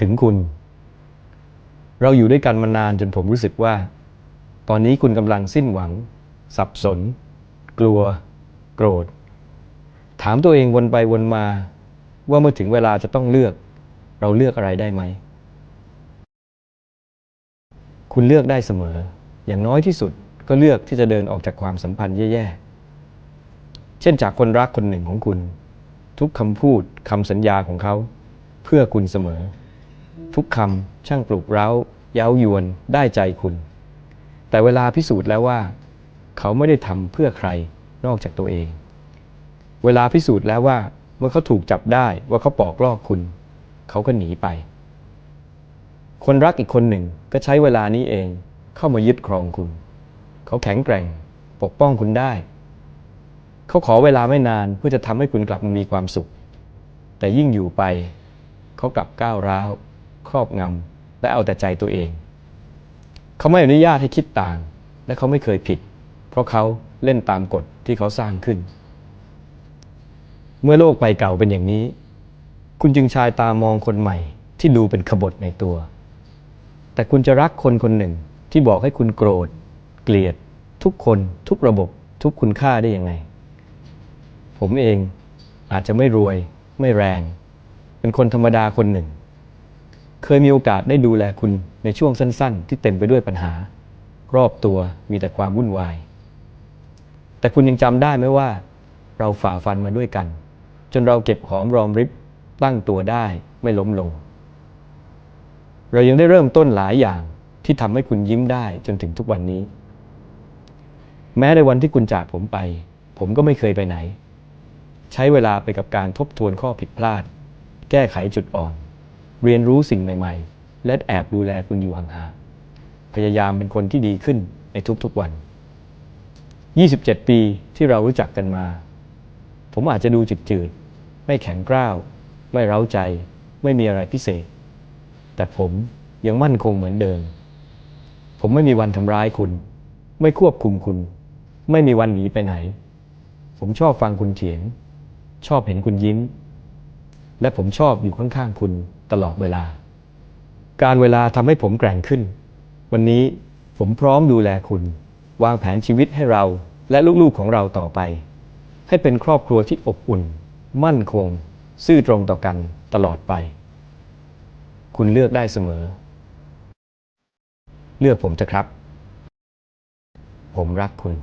ถึงคุณ เราอยู่ด้วยกันมานานจนผมรู้สึกว่า ตอนนี้คุณกำลังสิ้นหวัง สับสน กลัว โกรธ ถามตัวเองวนไปวนมา ว่าเมื่อถึงเวลาจะต้องเลือก เราเลือกอะไรได้ไหม คุณเลือกได้เสมอ อย่างน้อยที่สุดก็เลือกที่จะเดินออกจากความสัมพันธ์แย่ๆ เช่นจากคนรักคนหนึ่งของคุณ ทุกคำพูดคำสัญญาของเขา เพื่อคุณเสมอ ทุกคำช่างปลุกเร้า เย้ายวนได้ใจคุณ แต่เวลาพิสูจน์แล้วว่า เขาไม่ได้ทำเพื่อใครนอกจากตัวเอง เวลาพิสูจน์แล้วว่าเมื่อเขาถูกจับได้ว่าเขาปอกลอกคุณ เขาก็หนีไป คนรักอีกคนหนึ่งก็ใช้เวลานี้เองเข้ามายึดครองคุณ เขาแข็งแกร่ง ปกป้องคุณได้ เขาขอเวลาไม่นานเพื่อจะทำให้คุณกลับมามีความสุข แต่ยิ่งอยู่ไป เขากลับก้าวร้าว ครอบงำและเอาแต่ใจตัวเอง เขาไม่อนุญาตให้คิดต่าง และเขาไม่เคยผิด เพราะเขาเล่นตามกฎที่เขาสร้างขึ้น เมื่อโลกใบเก่าเป็นอย่างนี้ คุณจึงชายตามองคนใหม่ที่ดูเป็นขบฏในตัว แต่คุณจะรักคนคนหนึ่งที่บอกให้คุณโกรธ เกลียด ทุกคนทุกระบบ ทุกคุณค่าได้ยังไง ผมเองอาจจะไม่รวย ไม่แรง เป็นคนธรรมดาคนหนึ่ง เคยมีโอกาสได้ดูแลคุณในช่วงสั้น ๆ ที่เต็มไปด้วยปัญหา รอบตัวมีแต่ความวุ่นวาย แต่คุณยังจำได้ไหมว่า เราฝ่าฟันมาด้วยกัน จนเราเก็บหอมรอมริบตั้งตัวได้ไม่ล้มลง เรายังได้เริ่มต้นหลายอย่างที่ทำให้คุณยิ้มได้จนถึงทุกวันนี้ แม้ในวันที่คุณจากผมไป ผมก็ไม่เคยไปไหน ใช้เวลาไปกับการทบทวนข้อผิดพลาด แก้ไขจุดอ่อน เรียนรู้สิ่งใหม่ ๆ และแอบดูแลคุณอยู่ห่างๆพยายามเป็นคนที่ดีขึ้นในทุกๆวัน 27 ปีที่เรารู้จักกันมา ผมอาจจะดูจืดๆ ไม่แข็งกร้าว ไม่เร้าใจ ไม่มีอะไรพิเศษ แต่ผมยังมั่นคงเหมือนเดิม ผมไม่มีวันทำร้ายคุณ ไม่ควบคุมคุณ ไม่มีวันหนีไปไหน ผมชอบฟังคุณเถียง ชอบเห็นคุณยิ้ม และผมชอบอยู่ข้างๆคุณตลอดเวลา การเวลาทำให้ผมแกร่งขึ้น วันนี้ผมพร้อมดูแลคุณ วางแผนชีวิตให้เราและลูกๆของเราต่อไป ให้เป็นครอบครัวที่อบอุ่น มั่นคง ซื่อตรงต่อกันตลอดไป คุณเลือกได้เสมอ เลือกผมเถอะครับ ผมรักคุณ